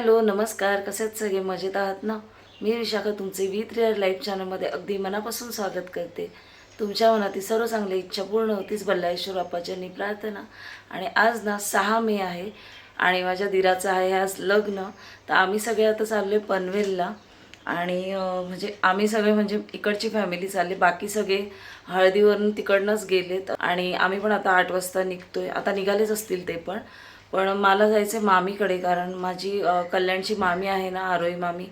Hello नमस्कार. कसे आहेत सगळे मजेत आहात ना? मी विशाखा तुमचे विथ रिअर लाईफ चॅनलमध्ये अगदी मनापासून स्वागत करते. तुमच्या मनातील सर्व चांगल्या इच्छा पूर्ण होतीच बल्लाईश्वर बाप्पाच्यांनी प्रार्थना. आणि आज ना सहा मे आहे आणि माझ्या दिराचं आहे आज लग्न. तर आम्ही सगळे आता चाललो आहे पनवेलला. आणि म्हणजे आम्ही सगळे म्हणजे इकडची फॅमिली चालली. बाकी सगळे हळदीवरून तिकडनंच गेलेत. आणि आम्ही पण आता आठ वाजता निघतोय. आता निघालेच असतील ते पण. पण मला जायचं आहे मामीकडे कारण माझी कल्याणची मामी आहे ना आरोई मामी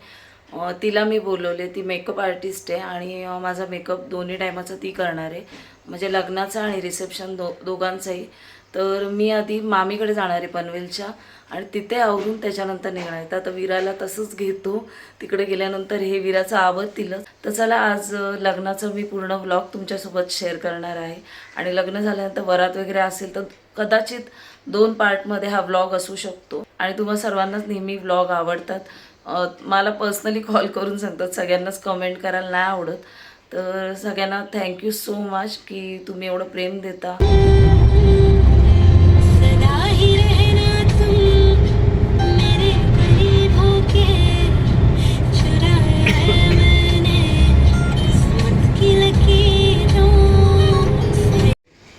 तिला मी बोलवले. ती मेकअप आर्टिस्ट आहे आणि माझा मेकअप दोन्ही टायमाचा ती करणार आहे. म्हणजे लग्नाचा आणि रिसेप्शन दो दोघांचाही. तर मी आधी मामीकडे जाणार आहे पनवेलच्या आणि तिथे आवरून त्याच्यानंतर निघणार आहे. तर आता विराला तसंच घेतो. तिकडे गेल्यानंतर हे विराचं आवडतीलच तर चला आज लग्नाचं मी पूर्ण व्लॉग तुमच्यासोबत शेअर करणार आहे. आणि लग्न झाल्यानंतर वरात वगैरे असेल तर कदाचित दोन पार्टमध्ये हा व्लॉग असू शकतो. आणि तुम्हाला सर्वांनाच नेहमी व्लॉग आवडतात. मला पर्सनली कॉल करून सांगतात सगळ्यांनाच कमेंट करायला नाही आवडत. तर सगळ्यांना थँक्यू सो मच की तुम्ही एवढं प्रेम देता.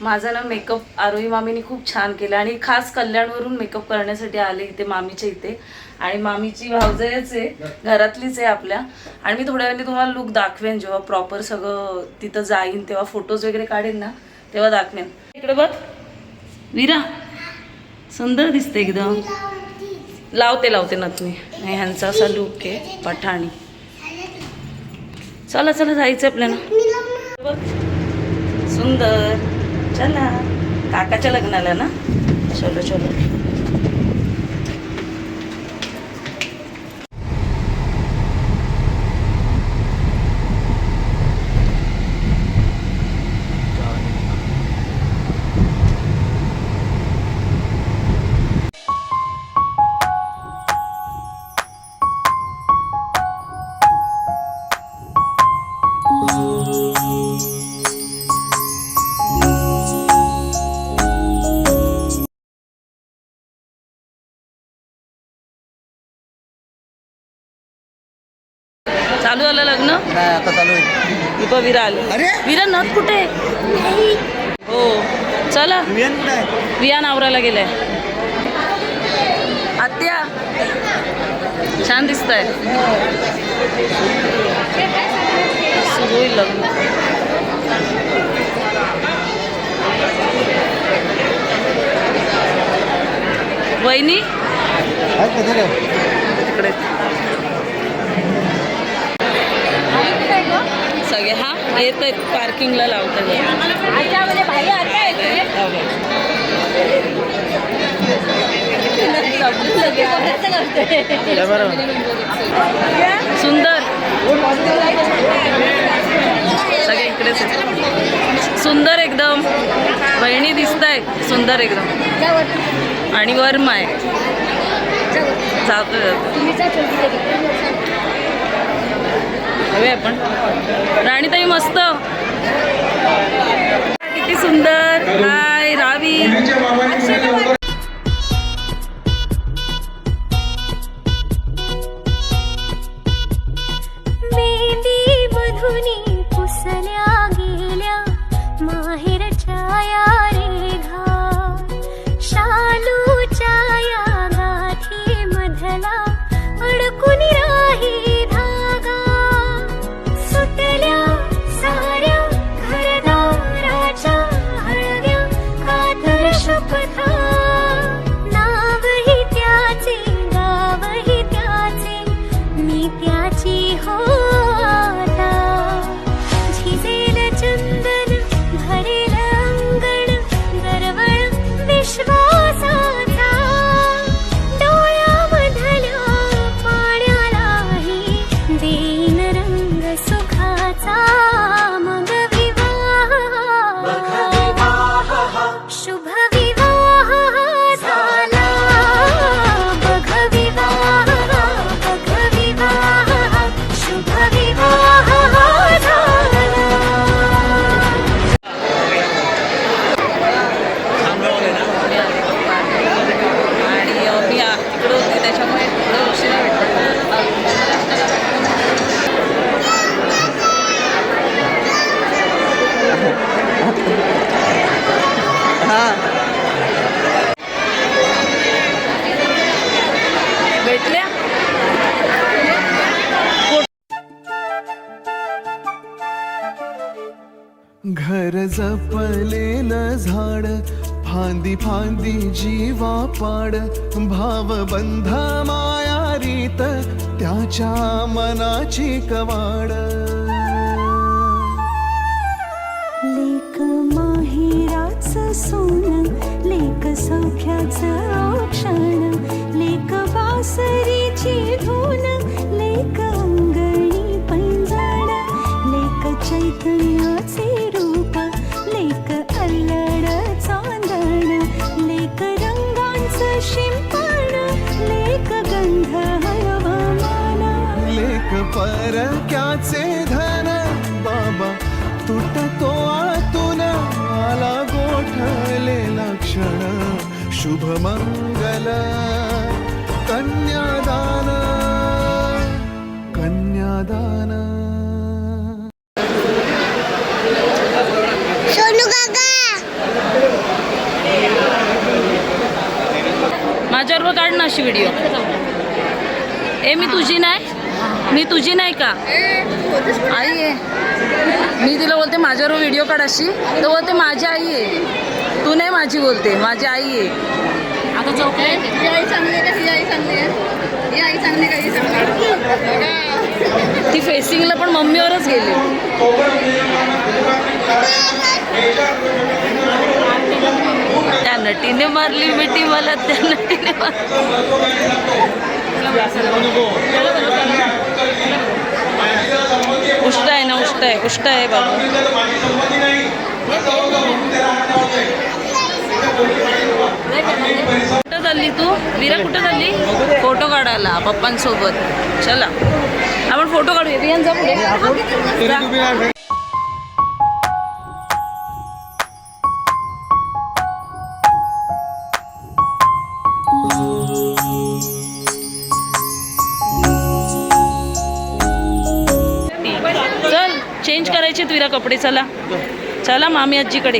माझा ना मेकअप आरोही मामीने खूप छान केला आणि खास कल्याणवरून मेकअप करण्यासाठी आले इथे मामीच्या इथे. आणि मामीची भावजयच आहे घरातलीच आहे आपल्या. आणि मी थोड्या वेळाने तुम्हाला लुक दाखवेन जेव्हा प्रॉपर सगळं तिथं जाईन तेव्हा फोटोज वगैरे काढेन ना तेव्हा दाखवेन. इकडे बघ. विरा सुंदर दिसते एकदम. लावते लावते नथनी. आणि ह्यांचा असा लुक आहे पठाणी. चला चला जायचं आपल्याला. बघ. सुंदर. चला. काकाच्या लग्नाला ना? चलो चलो. आहे दीपा विरा आले अरे? विरा नथ कुठे? हो. चला. वियन कुठे आहे? विया नावराला गेलाय. आत्या. छान दिसत आहे सुरू होईल लग्न वहिनी तिकडे? सगळे. हा येत आहेत पार्किंगला लावतात. सुंदर. सगळे इकडेच आहेत. सुंदर एकदम. बहिणी दिसत आहे सुंदर एकदम. आणि वर्म आहे जातो जातो हवे आपण. राणीताई मस्त. किती सुंदर. हाय रावी. घर जपलेलं झाड फांदी फांदी जीवा पाड भाव बंध माया रीत त्याच्या मनाची कवाड. लेक माहिराच सोन लेक सौख्याच औक्षण लेक बासरीची धून लेक अंगणी पैंजण लेक चैतन्याचे परक्याचे धन बाबा तुटतो आतून आला गोठलेला क्षण शुभ मंगल कन्यादान कन्यादान. माझ्याबरोबर काढ ना अशी व्हिडिओ ए मी तुझी नाही? मी तुझी नाही का? आई आहे. मी तिला बोलते माझ्याबरोबर व्हिडिओ काढ अशी. तर बोलते माझी आई आहे. तू नाही माझी बोलते माझी आई आहे. आता चौक ही आई चांगली आहे का? ही आई चांगली आहे? ही आई चांगली आहे का? ही चांगली आहे? ती फेसिंगला पण मम्मीवरच गेली. त्या नटीने मारली मिठी मला त्या नटीने ना उष्ट आहे उष्ट आहे बाबा. कुठं चालली तू? विरा कुठं चालली? फोटो काढायला पप्पांसोबत. चला. आपण फोटो काढूया. जा. पुढे कपडे चला. चला मामी आजीकडे.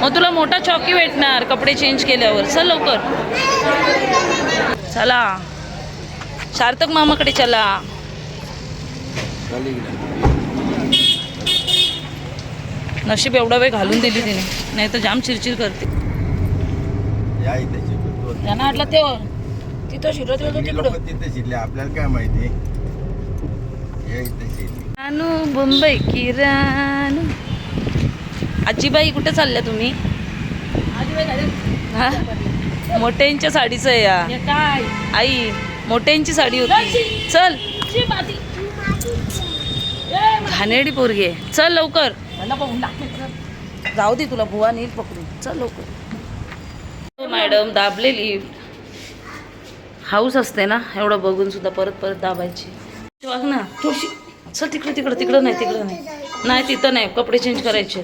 मग तुला मोठा चॉकी भेटणार कपडे चेंज केल्यावर. चल लवकर. चला. सार्थक मामाकडे चला. नशीब एवढा वेळ घालून दिली तिने. नाही तर जाम चिरचिर करते. त्यांना वाटलं ते तिथं शिरत होतो तिकडं. तिथे शिरले आपल्याला काय माहिती? अनु मुंबई किराणू आजीबाई कुठे चालल्या तुम्ही? हा? मोठ्यांच्या साडीचं आहे या. आई मोठ्यांची साडी होती. चल. घाणेडी पोरगी आहे. चल लवकर. जाऊ दे तुला भुवा नेईल पकडून. चल लवकर. मॅडम दाबलेली. हाऊस असते ना एवढं बघून सुद्धा परत परत दाबायची. बघ ना थोडीशी चल तिकडं तिकडं तिकडं नाही तिकडं नाही. नाही तिथं नाही कपडे चेंज करायचे.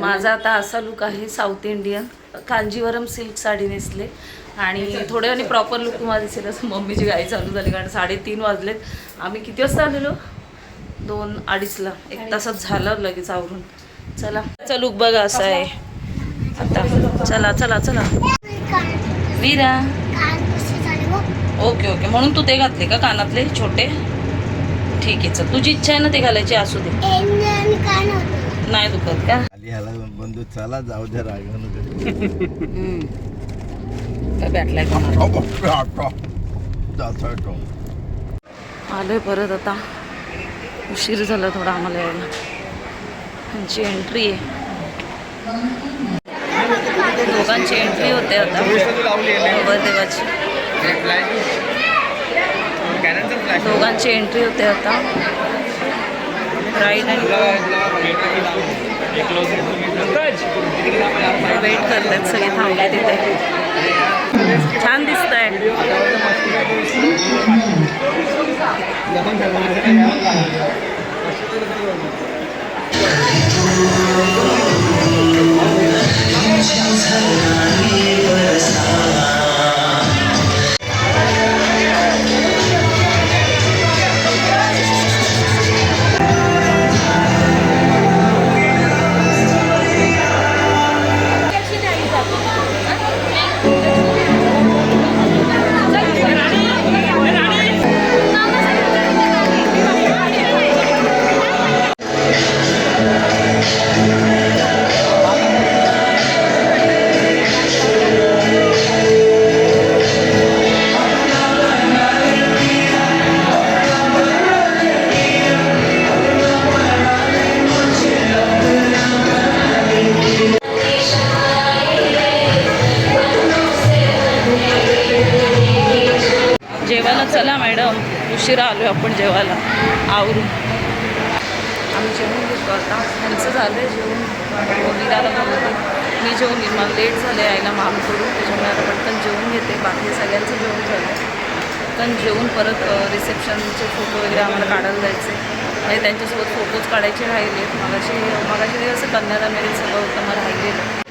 माझा आता असा लुक आहे South Indian Kanjivaram silk sari नेसले. आणि थोड्या आणि प्रॉपर लुक तुम्हाला दिसेल असं मम्मीची गाई चालू झाली कारण साडेतीन वाजलेत. आम्ही किती वाजता आलेलो? दोन अडीचला. एक तासात झालं लगेच आवरून. चला. त्याचा लुक बघा असा आहे. आता. चला चला चला. वीरा. Okay okay. म्हणून तू ते घातले का कानातले छोटे? ठीक आहे चल. तुझी इच्छा आहे ना ते घालायची? असू दे. नाही दुखत का? ह्याला बंधू चला जाऊ दे बॅटलाय तो. आलोय परत आता. उशीर झाला थोडा आम्हाला यायला. त्यांची एंट्री आहे. दोघांची एंट्री होते आता. देवाची. दोघांची एंट्री होते आता. राईट वेट करतात सगळे थांबल्या तिथे छान दिसत आहे उशिरा आलो आपण जेवायला. आवरून. आम्ही जेवून घेतो आता. त्यांचं झालं आहे जेवून विराला बोलवते मी जेवून घेईन. मला लेट झालं यायला मामकडून त्याच्यामुळे आता पटकन जेवून घेते. बाकी सगळ्यांचं जेवण झालं पटकन जेवून परत रिसेप्शनचे फोटो वगैरे आम्हाला काढायला जायचे म्हणजे त्यांच्यासोबत फोटोज काढायचे राहिले. मगाशी मगाशी दिवस कन्यादान वगैरे सगळं होतं. मला राहिलेलं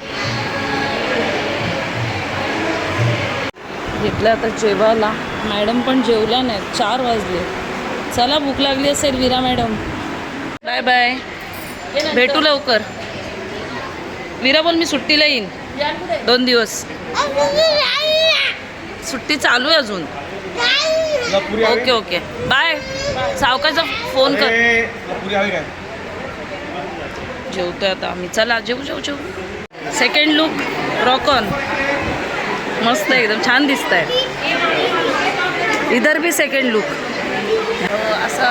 घेतलं आता जेवायला. मॅडम पण जेवल्या नाहीत. चार वाजले. चला भूक लागली असेल विरा मॅडम. Bye bye. भेटू लवकर. विरा बोल मी सुट्टीला येईन. दोन दिवस. सुट्टी चालू आहे अजून. Okay okay. बाय. सावकाचा फोन कर. जेवतोय आता आम्ही. चला जेऊ जेऊ जेऊ सेकंड लुक रॉकॉन मस्त आहे, एकदम छान दिसत आहे इधर बी सेकंड लुक असा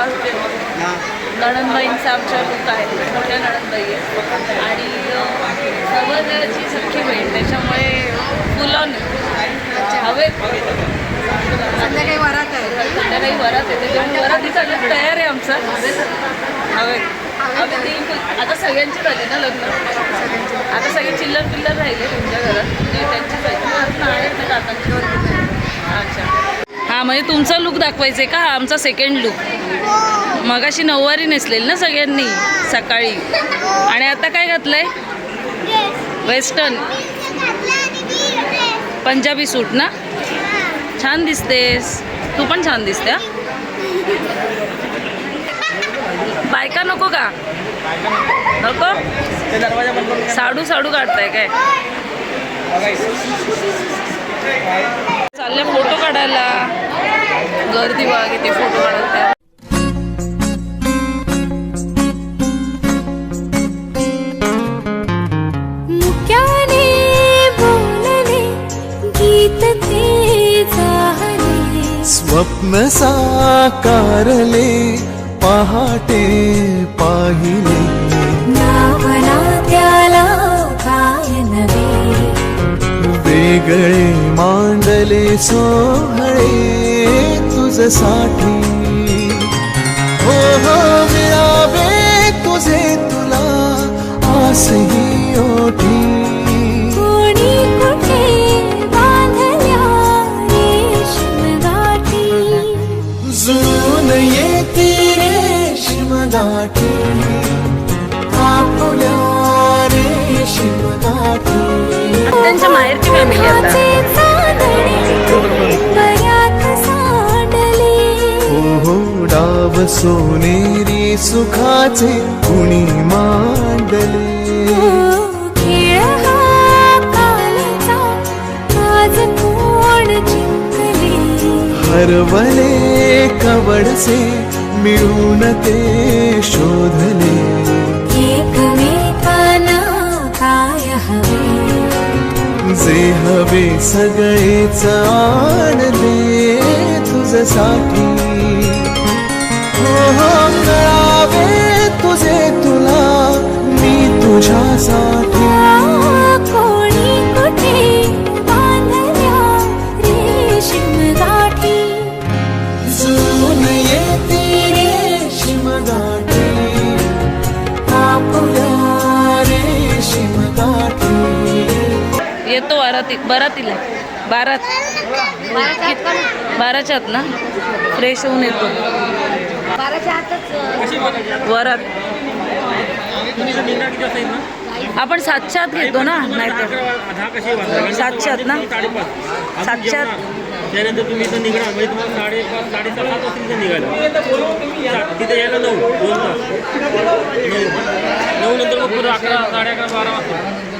नणंदबाईंचा आमच्या लुक आहे मोठ्या नणंदबाई आहे. आणि नवरदेवाची सख्खी बहीण त्याच्यामुळे फुलं हवे. संध्याकाळी वरात आहे. संध्याकाळी वरात येते त्यामुळे वरातीचा लुक तयार आहे आमचा. हवे. आता सगळ्यांची झाली ना लग्न? आता सगळे चिल्लर पिल्लर राहिले तुमच्या घरात. म्हणजे त्यांचीच आहेत. ना अच्छा. हां म्हणजे तुमचा लुक दाखवायचा आहे का? हा आमचा सेकंड लुक मगाशी नऊवारी नेसलेली ना सगळ्यांनी सकाळी. आणि आता काय घातलंय? वेस्टर्न पंजाबी सूट ना? छान दिसतेस. तू पण छान दिसते हा? बायका नको का? नको? साडू साडू काढताय काय? चालले फोटो काढायला. गर्दी बघा किती फोटो काढायला. मुक्याने बोलले गीत ते जाहले स्वप्न साकारले पहाटे पाहिले. नावना त्याला काय नवे वेगळे मांडले सोहळे तुझसाठी. हो हो मिळावे तुझे तुला आसही. आपुल्या त्यांच्या माहेरची फॅमिली आता? डाव सोनेरी सुखाचे कुणी मांडले. हा हरवले कवडसे मिळून ते शोधले. काय हवे? जे हवे सगळेच आणले तुझसाठी. मिळावे तुझे तुला मी तुझ्यासाठी येतो बाराती बारातीला. बारात बाराच्या आत ना? फ्रेश होऊन येतो. वरात. आपण सातच्या आत घेतो ना? नाहीतर. सातच्या आत ना? सातच्या आत. त्यानंतर तुम्ही इथं निघणार म्हणजे तुम्हाला साडे साडेसात सात वाजता तिथं निघायला. तिथे यायला नऊ. दोन तास. नऊ. नऊ नंतर मग पुढे अकरा साडे अकरा बारा वाजता.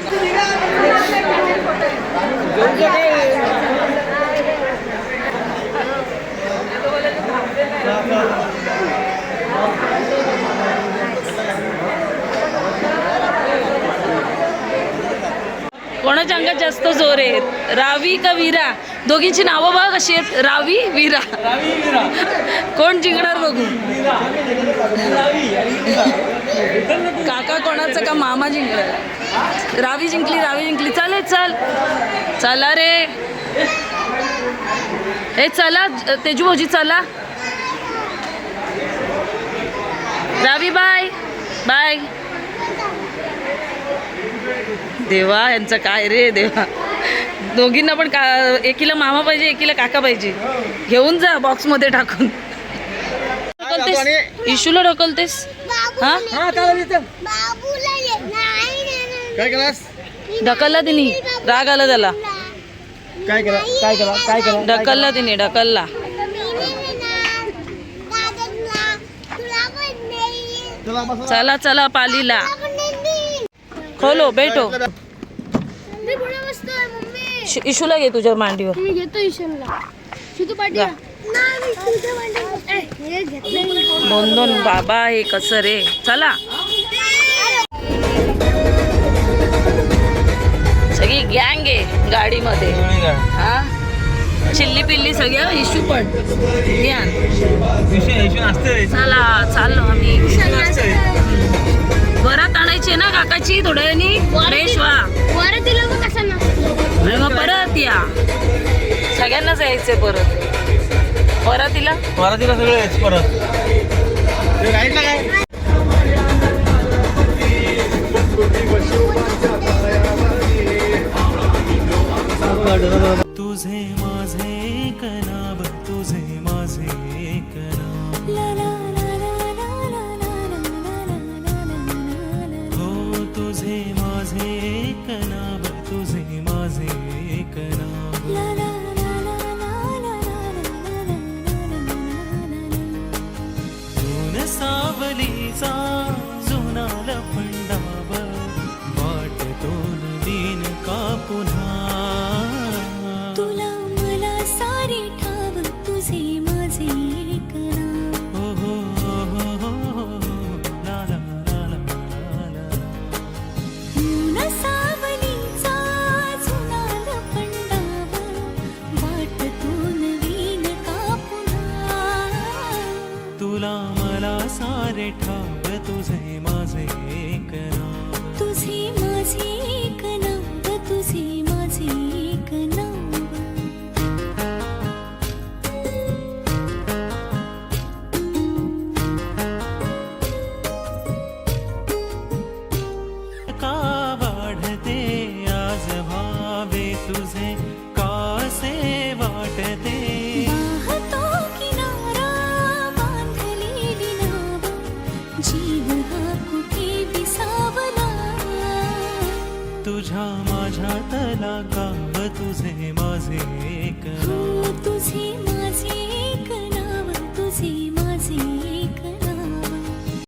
कोणाच्या अंगात जास्त जोर आहे रावी का वीरा? दोघींची नावं बघ कशी आहेत. रावी वीरा. कोण जिंकणार बघू? काका कोणाचं का मामा जिंकलं? रावी जिंकली रावी जिंकली. चालेल चल. चला रे हे चला तेजू भाऊजी चला. रावी बाय. बाय. देवा यांचं काय रे देवा. दोघींना पण का एकीला मामा पाहिजे एकीला काका पाहिजे. घेऊन जा बॉक्समध्ये टाकून. ढकलतेस? इशूला ढकलतेस? हा? काय केलास? ढकलला तिने. राग आला त्याला. काय केला? काय केला? काय केला? ढकलला तिने ढकलला. चला चला पालीला. खोलो बेटो इशू- इशूला घे तुझ्या मांडीवर. घेतो पाटील. दोन दोन बाबा हे कसं रे? चला. सगळी गँग आहे गाडीमध्ये. हा? चिल्ली पिल्ली सगळ्या इशू पण. घ्यान चला चाललो आम्ही. परत आणायची ना काकाची थोड्या वेळानी फ्रेश व्हा मग परत या. सगळ्यांनाच यायचंय परत. परत तिला मराठीला सगळं यायचं परत. राईटला काय तुझे माझे एक